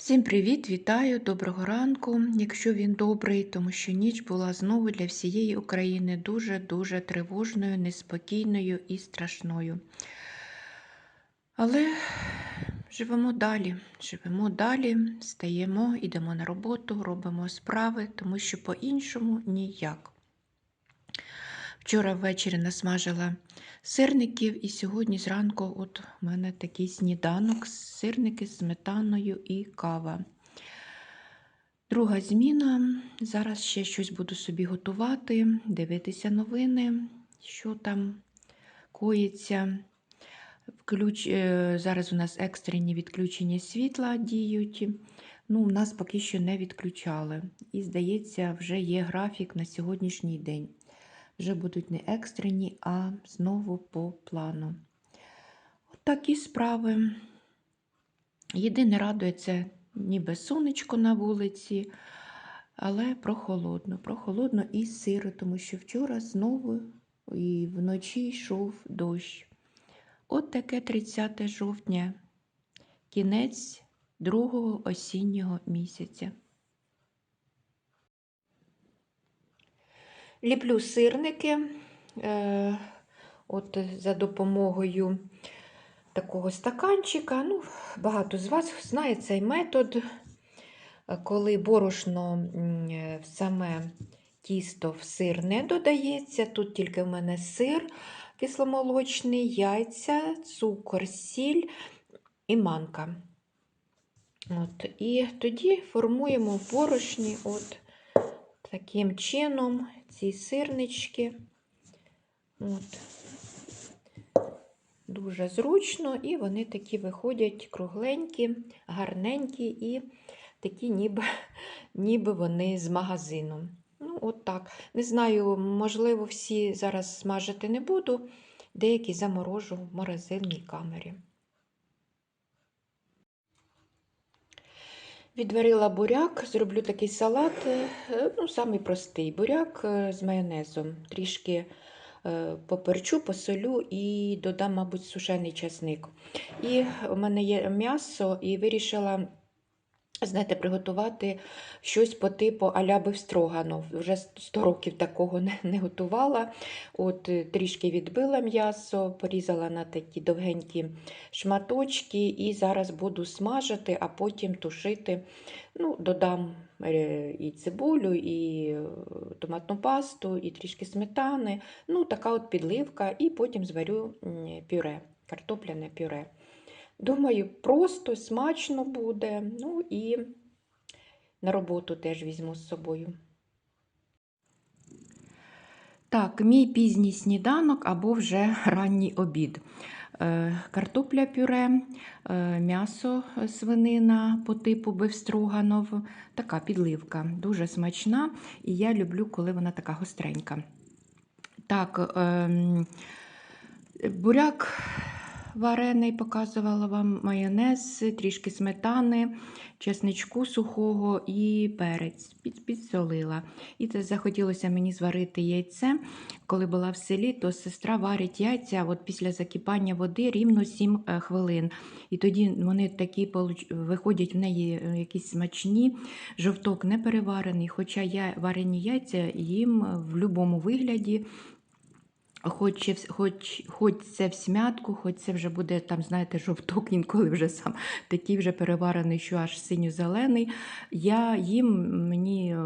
Всім привіт, вітаю, доброго ранку, якщо він добрий, тому що ніч була знову для всієї України дуже-дуже тривожною, неспокійною і страшною. Але живемо далі, живемо далі, стаємо, йдемо на роботу, робимо справи, тому що по-іншому ніяк. Вчора ввечері насмажила сирників, і сьогодні зранку от у мене такий сніданок, сирники з сметаною і кава. Друга зміна. Зараз ще щось буду собі готувати, дивитися новини, що там коїться. Включ... е, Зараз у нас екстрені відключення світла діють. Ну, нас поки що не відключали. І, здається, вже є графік на сьогоднішній день вже будуть не екстрені, а знову по плану. От такі справи. Єдине радує це ніби сонечко на вулиці, але прохолодно, прохолодно і сиро, тому що вчора знову і вночі йшов дощ. От таке 30 жовтня, кінець другого осіннього місяця. Ліплю сирники е, от за допомогою такого стаканчика. Ну, Багато з вас знає цей метод, е, коли борошно е, в саме тісто в сир не додається. Тут тільки в мене сир кисломолочний, яйця, цукор, сіль і манка. От, І тоді формуємо борошні. от таким чином ці сирнички. От. Дуже зручно, і вони такі виходять кругленькі, гарненькі і такі, ніби ніби вони з магазину. Ну, от так. Не знаю, можливо, всі зараз смажити не буду, деякі заморожу в морозильній камері. Відварила буряк, зроблю такий салат, е, ну, самий простий буряк е, з майонезом. Трішки е, поперчу, посолю і додам, мабуть, сушений часник. І в мене є м'ясо, і вирішила знаєте, приготувати щось по типу аля бифстроганов. Вже 100 років такого не, не готувала. От е, Трішки відбила м'ясо, порізала на такі довгенькі шматочки, і зараз буду смажити, а потім тушити. Ну, Додам е, і цибулю, і е, томатну пасту, і трішки сметани. Ну, Така от підливка, і потім зварю пюре, картопляне пюре. Думаю, просто смачно буде. Ну і на роботу теж візьму з собою. Так, мій пізній сніданок або вже ранній обід. Е, картопля пюре, е, м'ясо свинина по типу бифстроганов. Така підливка, дуже смачна, і я люблю, коли вона така гостренька. Так, ем, буряк варений, показувала вам майонез, трішки сметани, чесничку сухого і перець. Підсолила. І це захотілося мені зварити яйце. Коли була в селі, то сестра варить яйця от після закипання води рівно 7 е, хвилин. І тоді вони такі виходять в неї е, якісь смачні, жовток не переварений, хоча я варені яйця їм в будь-якому вигляді Хоч хоч, хоч це в смятку, хоч це вже буде, там, знаєте, жовток, інколи вже сам такий вже переварений, що аж синьо-зелений. Я їм мені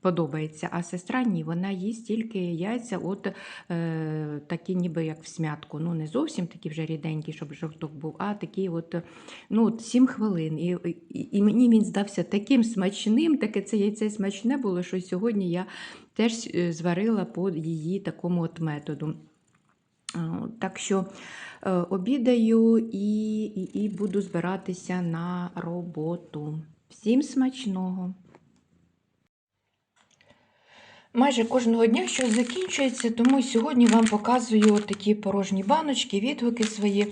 подобається, а сестра ні, вона їсть тільки яйця, от е, такі ніби як в смятку. Ну, не зовсім такі вже ріденькі, щоб жовток був, а такі от, ну, от 7 хвилин. І, і, і мені він здався таким смачним, таке це яйце смачне було, що сьогодні я теж е, зварила по її такому от методу. Так що е, обідаю і, і, і буду збиратися на роботу. Всім смачного! Майже кожного дня щось закінчується, тому сьогодні вам показую такі порожні баночки, відгуки свої.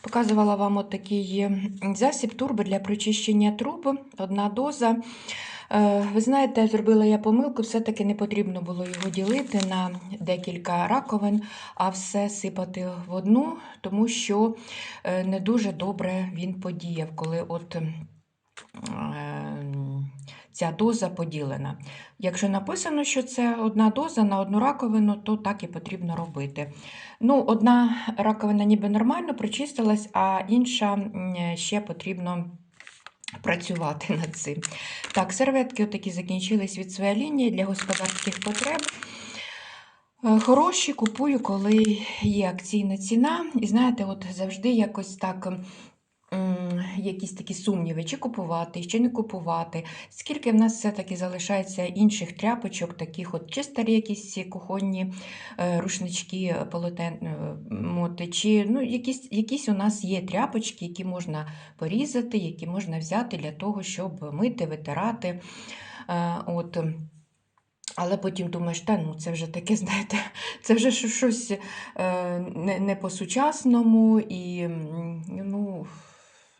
Показувала вам такий засіб турбо для прочищення труб, одна доза. Е, ви знаєте, зробила я помилку, все-таки не потрібно було його ділити на декілька раковин, а все сипати в одну, тому що е, не дуже добре він подіяв, коли от ем, ця доза поділена. Якщо написано, що це одна доза на одну раковину, то так і потрібно робити. Ну, Одна раковина ніби нормально прочистилась, а інша ще потрібно працювати над цим. Так, серветки отакі закінчились від своєї лінії для господарських потреб. Е, Хороші купую, коли є акційна ціна. І знаєте, от завжди якось так. Якісь такі сумніви, чи купувати, чи не купувати. Скільки в нас все-таки залишається інших тряпочок, таких от чи старі якісь кухонні е, рушнички, полотен, е, чи ну, якісь, якісь у нас є тряпочки, які можна порізати, які можна взяти для того, щоб мити, витирати. Е, От. Але потім думаєш, та ну це вже таке, знаєте, це вже щось не, не по-сучасному, і ну,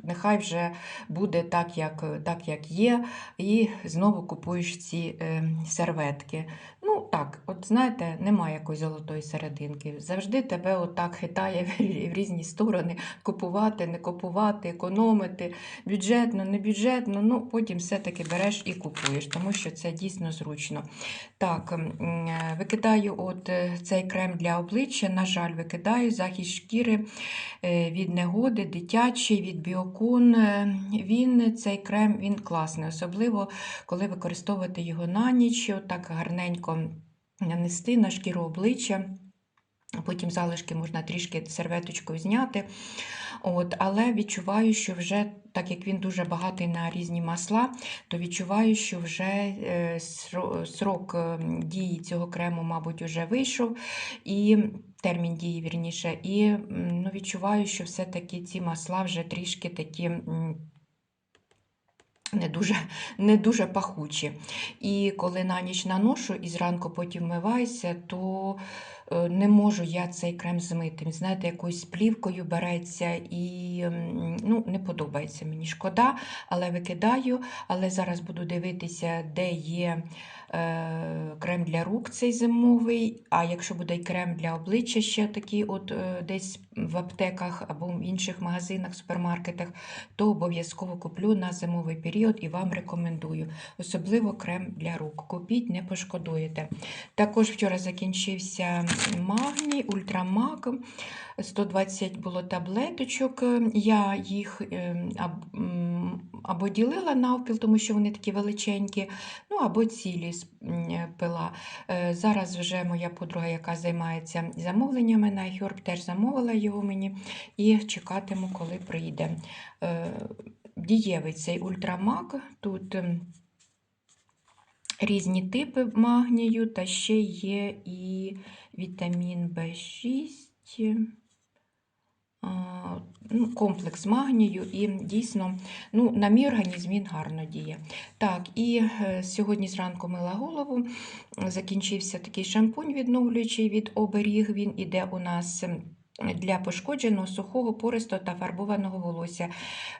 нехай вже буде так, як, так, як є, і знову купуєш ці е, серветки. Ну так, от знаєте, немає якоїсь золотої серединки. Завжди тебе отак хитає в різні сторони купувати, не купувати, економити, бюджетно, не бюджетно. Ну, потім все-таки береш і купуєш, тому що це дійсно зручно. Так, е, викидаю от е, цей крем для обличчя, на жаль, викидаю захист шкіри е, від негоди, дитячий, від біокун. Він, цей крем, він класний, особливо коли використовувати його на ніч, отак гарненько нанести на шкіру обличчя. Потім залишки можна трішки серветочкою зняти. От, але відчуваю, що вже, так як він дуже багатий на різні масла, то відчуваю, що вже е, срок е, дії цього крему, мабуть, вже вийшов, і термін дії, вірніше, і ну, відчуваю, що все-таки ці масла вже трішки такі. Не дуже, не дуже пахучі. І коли на ніч наношу і зранку потім вмиваюся, то е, не можу я цей крем змити. Знаєте, якоюсь плівкою береться і ну, не подобається мені. Шкода, але викидаю. Але зараз буду дивитися, де є е, крем для рук цей зимовий. А якщо буде й крем для обличчя ще такий, от е, десь в аптеках або в інших магазинах, супермаркетах, то обов'язково куплю на зимовий період і вам рекомендую. Особливо крем для рук. Купіть, не пошкодуєте. Також вчора закінчився магній, ультрамаг. 120 було таблеточок. Я їх е, аб- м, або ділила навпіл, тому що вони такі величенькі, ну або цілі пила. Е, Зараз вже моя подруга, яка займається замовленнями на iHerb, теж замовила його мені і чекатиму, коли прийде. Е, Дієвий цей ультрамаг. Тут ем, різні типи магнію, та ще є і вітамін В6, ну, комплекс магнію, і дійсно ну, на мій організм він гарно діє. Так, і е, сьогодні зранку мила голову. Закінчився такий шампунь відновлюючий від оберіг. Він іде у нас. Для пошкодженого сухого пористого та фарбованого волосся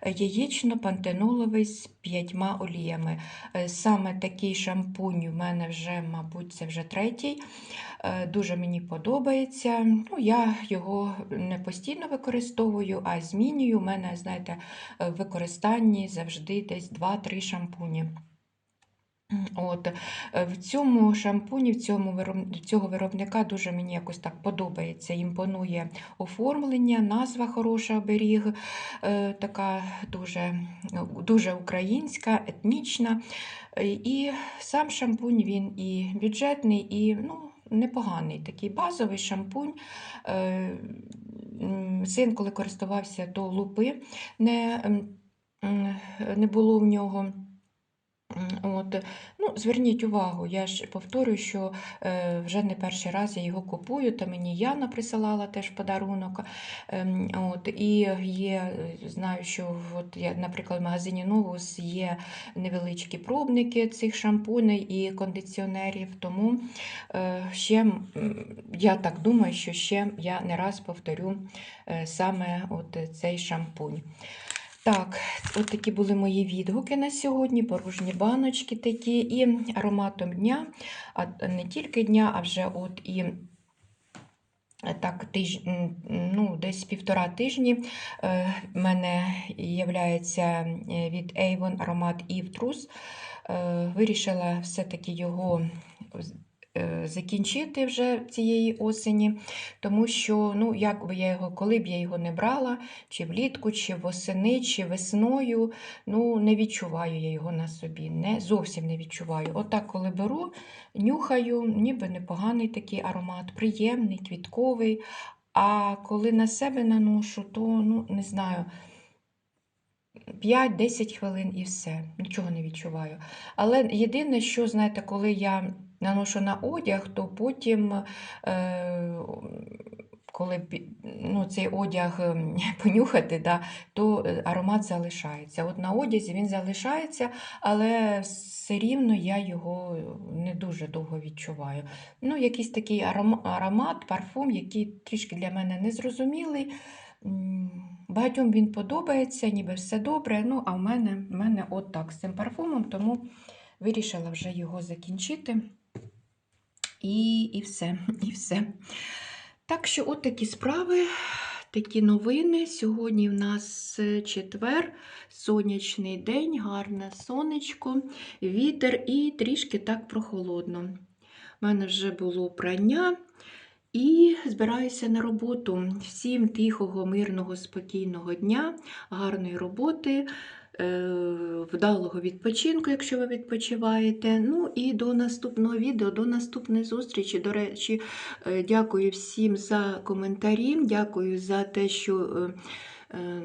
яєчно-пантеноловий з п'ятьма оліями. Е, Саме такий шампунь у мене вже, мабуть, це вже третій. Е, Дуже мені подобається. Ну, я його не постійно використовую, а змінюю. У мене, знаєте, е, в використанні завжди десь 2-3 шампуні. От, е, в цьому шампуні, в цьому цього виробника дуже мені якось так подобається. Імпонує оформлення, назва хороша оберіг, е, така дуже, дуже українська, етнічна. Е, І сам шампунь він і бюджетний, і ну, непоганий такий базовий шампунь. Син, коли користувався, то лупи не, не було в нього. От, ну, зверніть увагу, я ж повторюю, що е, вже не перший раз я його купую, та мені Яна присилала теж подарунок. Ем, от, і є, е, знаю, що от, я, наприклад, в магазині Новус є невеличкі пробники цих шампуней і кондиціонерів, тому е, ще я так думаю, що ще я не раз повторю е, саме от цей шампунь. Так, от такі були мої відгуки на сьогодні, порожні баночки такі, і ароматом дня, а не тільки дня, а вже от і е, так, тиж... ну, десь півтора тижні е, в мене являється від Avon аромат Eve Truth. Е, Вирішила все-таки його е, закінчити вже цієї осені, тому що, ну, як би я його, коли б я його не брала, чи влітку, чи восени, чи весною, ну, не відчуваю я його на собі, не, зовсім не відчуваю. Отак, коли беру, нюхаю, ніби непоганий такий аромат, приємний, квітковий. А коли на себе наношу, то ну, не знаю, 5-10 хвилин і все, нічого не відчуваю. Але єдине, що, знаєте, коли я наношу на одяг, то потім, е, коли ну, цей одяг ем, понюхати, да, то е, аромат залишається. От на одязі він залишається, але все рівно я його не дуже довго відчуваю. Ну, якийсь такий аромат, парфум, який трішки для мене незрозумілий. Багатьом він подобається, ніби все добре. Ну, а в мене, в мене от так з цим парфумом, тому вирішила вже його закінчити. І, і все, і все. Так що, от такі справи, такі новини. Сьогодні в нас е, четвер, сонячний день, гарне сонечко, вітер і трішки так прохолодно. У мене вже було прання. І збираюся на роботу. Всім тихого, мирного, спокійного дня, гарної роботи, вдалого відпочинку, якщо ви відпочиваєте. Ну і до наступного відео, до наступної зустрічі. До речі, е, дякую всім за коментарі, дякую за те, що. е, е,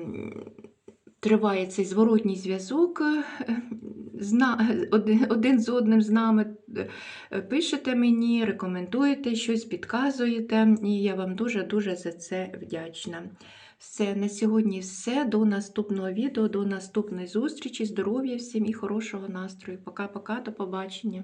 Триває цей зворотній зв'язок е, один, з одним з нами. Е, Пишете мені, рекомендуєте щось, підказуєте, і я вам дуже-дуже за це вдячна. Все, на сьогодні все. До наступного відео, до наступної зустрічі. Здоров'я всім і хорошого настрою. Пока-пока, до побачення.